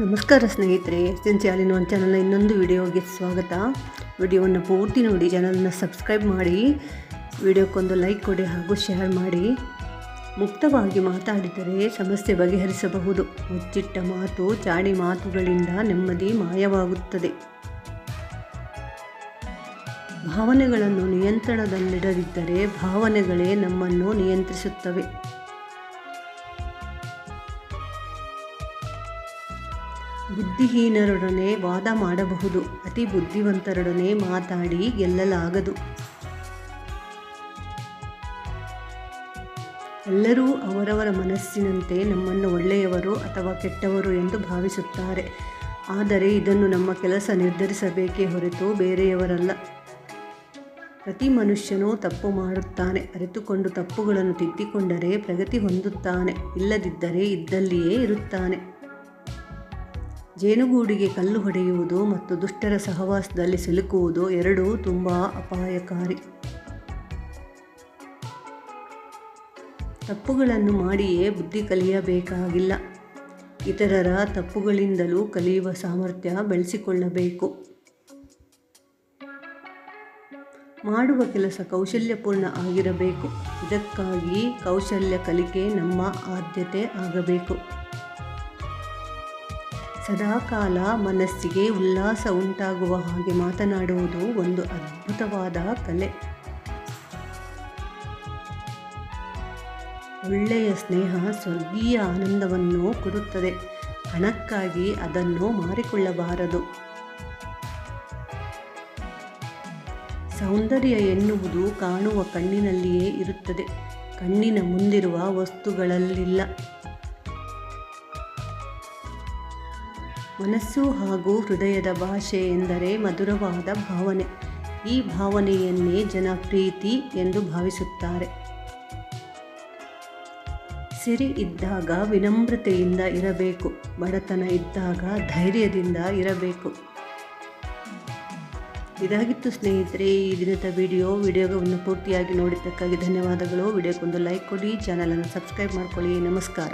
ನಮಸ್ಕಾರ ಸ್ನೇಹಿತರೆ ಎಸ್ ಹಾಲಿನ ಒಂದು ಚಾನಲ್ನ ಇನ್ನೊಂದು ವಿಡಿಯೋಗೆ ಸ್ವಾಗತ. ವಿಡಿಯೋವನ್ನು ಪೂರ್ತಿ ನೋಡಿ ಚಾನಲನ್ನು ಸಬ್ಸ್ಕ್ರೈಬ್ ಮಾಡಿ, ವಿಡಿಯೋಕ್ಕೊಂದು ಲೈಕ್ ಕೊಡಿ ಹಾಗೂ ಶೇರ್ ಮಾಡಿ. ಮುಕ್ತವಾಗಿ ಮಾತಾಡಿದರೆ ಸಮಸ್ಯೆ ಬಗೆಹರಿಸಬಹುದು. ಮುಚ್ಚಿಟ್ಟ ಮಾತು ಚಾಡಿ ಮಾತುಗಳಿಂದ ನೆಮ್ಮದಿ ಮಾಯವಾಗುತ್ತದೆ. ಭಾವನೆಗಳನ್ನು ನಿಯಂತ್ರಣದಲ್ಲಿಡದಿದ್ದರೆ ಭಾವನೆಗಳೇ ನಮ್ಮನ್ನು ನಿಯಂತ್ರಿಸುತ್ತವೆ. ಬುದ್ಧಿಹೀನರೊಡನೆ ವಾದ ಮಾಡಬಹುದು. ಅತಿ ಬುದ್ಧಿವಂತರೊಡನೆ ಮಾತಾಡಿ ಗೆಲ್ಲಲಾಗದು. ಎಲ್ಲರೂ ಅವರವರ ಮನಸ್ಸಿನಂತೆ ನಮ್ಮನ್ನು ಒಳ್ಳೆಯವರು ಅಥವಾ ಕೆಟ್ಟವರು ಎಂದು ಭಾವಿಸುತ್ತಾರೆ. ಆದರೆ ಇದನ್ನು ನಮ್ಮ ಕೆಲಸ ನಿರ್ಧರಿಸಬೇಕೇ ಹೊರತು ಬೇರೆಯವರಲ್ಲ. ಪ್ರತಿ ಮನುಷ್ಯನೂ ತಪ್ಪು ಮಾಡುತ್ತಾನೆ. ಅರಿತುಕೊಂಡು ತಪ್ಪುಗಳನ್ನು ತಿದ್ದಿಕೊಂಡರೆ ಪ್ರಗತಿ ಹೊಂದುತ್ತಾನೆ. ಇಲ್ಲದಿದ್ದರೆ ಇದ್ದಲ್ಲಿಯೇ ಇರುತ್ತಾನೆ. ಜೇನುಗೂಡಿಗೆ ಕಲ್ಲು ಹೊಡೆಯುವುದು ಮತ್ತು ದುಷ್ಟರ ಸಹವಾಸದಲ್ಲಿ ಸಿಲುಕುವುದು ಎರಡೂ ತುಂಬ ಅಪಾಯಕಾರಿ. ತಪ್ಪುಗಳನ್ನು ಮಾಡಿಯೇ ಬುದ್ಧಿ ಕಲಿಯಬೇಕಾಗಿಲ್ಲ. ಇತರರ ತಪ್ಪುಗಳಿಂದಲೂ ಕಲಿಯುವ ಸಾಮರ್ಥ್ಯ ಬೆಳೆಸಿಕೊಳ್ಳಬೇಕು. ಮಾಡುವ ಕೆಲಸ ಕೌಶಲ್ಯಪೂರ್ಣ ಆಗಿರಬೇಕು. ಇದಕ್ಕಾಗಿ ಕೌಶಲ್ಯ ಕಲಿಕೆ ನಮ್ಮ ಆದ್ಯತೆ ಆಗಬೇಕು. ಸದಾಕಾಲ ಮನಸ್ಸಿಗೆ ಉಲ್ಲಾಸ ಉಂಟಾಗುವ ಹಾಗೆ ಮಾತನಾಡುವುದು ಒಂದು ಅದ್ಭುತವಾದ ಕಲೆ. ಒಳ್ಳೆಯ ಸ್ನೇಹ ಸ್ವರ್ಗೀಯ ಆನಂದವನ್ನು ಕೊಡುತ್ತದೆ. ಹಣಕ್ಕಾಗಿ ಅದನ್ನು ಮಾರಿಕೊಳ್ಳಬಾರದು. ಸೌಂದರ್ಯ ಎನ್ನುವುದು ಕಾಣುವ ಕಣ್ಣಿನಲ್ಲಿಯೇ ಇರುತ್ತದೆ. ಕಣ್ಣಿನ ಮುಂದಿರುವ ವಸ್ತುಗಳಲ್ಲಿಲ್ಲ. ಮನಸ್ಸು ಹಾಗೂ ಹೃದಯದ ಭಾಷೆ ಎಂದರೆ ಮಧುರವಾದ ಭಾವನೆ. ಈ ಭಾವನೆಯನ್ನೇ ಜನ ಪ್ರೀತಿ ಎಂದು ಭಾವಿಸುತ್ತಾರೆ. ಸಿರಿ ಇದ್ದಾಗ ವಿನಮ್ರತೆಯಿಂದ ಇರಬೇಕು. ಬಡತನ ಇದ್ದಾಗ ಧೈರ್ಯದಿಂದ ಇರಬೇಕು. ಇದಾಗಿತ್ತು ಸ್ನೇಹಿತರೆ, ಈ ದಿನದ ವಿಡಿಯೋ. ವಿಡಿಯೋವನ್ನು ಪೂರ್ತಿಯಾಗಿ ನೋಡಿದ್ದಕ್ಕಾಗಿ ಧನ್ಯವಾದಗಳು. ವಿಡಿಯೋಕ್ಕೊಂದು ಲೈಕ್ ಕೊಡಿ, ಚಾನಲನ್ನು ಸಬ್ಸ್ಕ್ರೈಬ್ ಮಾಡಿಕೊಳ್ಳಿ. ನಮಸ್ಕಾರ.